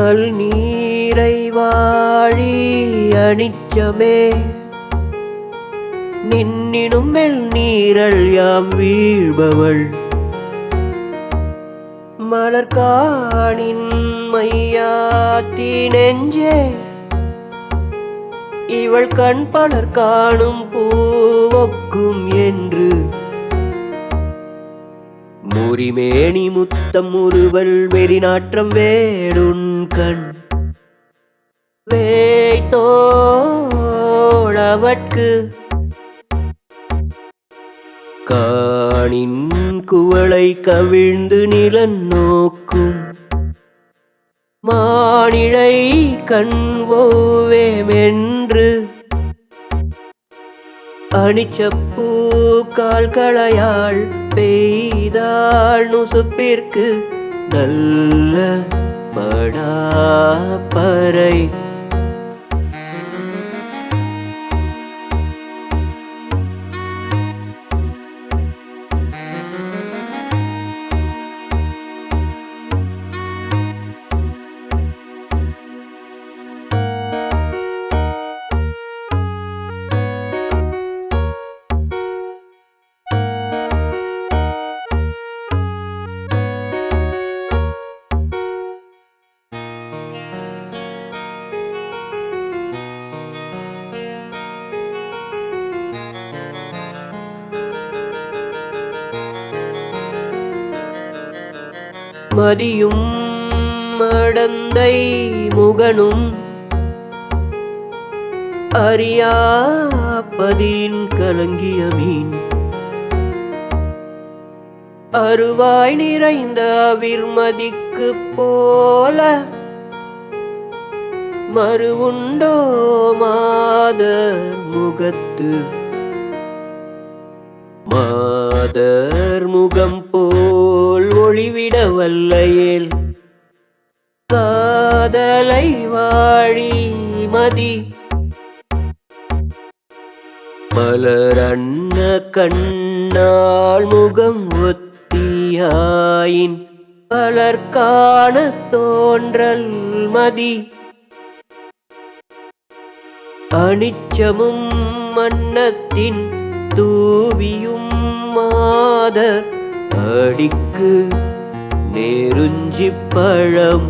நல் நீரை வாழி அனிச்சமே நின்னினும் மெல் நீரல் யாம் வீழ்பவள். மலர்காணின் மையாத்தி நெஞ்சே இவள் கண் பலர் காணும் பூவொக்கும் என்று. முறிமேனி முத்தம் முறுவல் வெறிநாற்றம் வேடுண் கண் வேய்த்தோளவட்கு காணின் குவளை கவிழ்ந்து நிலன் நோக்கும். மானிழை கண்வோவேமென்று அணிச்சப்பூ கால்களையாள் பெய்தாள் நுசுப்பிற்கு நல்ல படா பறை மதியும் மடந்தை முகனும் அறியாப்பதின் கலங்கிய மீன். அருவாய் நிறைந்த அவிர்மதிக்கு போல மறுவுண்டோ மாத முகத்து. மாதர் முகம் போ ஒளிவிட வல்லையேல் காதலை வாழி மதி. மலரண்ண கண்ணாள் முகம் ஒத்தியாயின். பலர்காண தோன்றல் மதி. அனிச்சமும் மன்னத்தின் தூவியும் மாதர் அடிக்கு நெருஞ்சிப் பழம்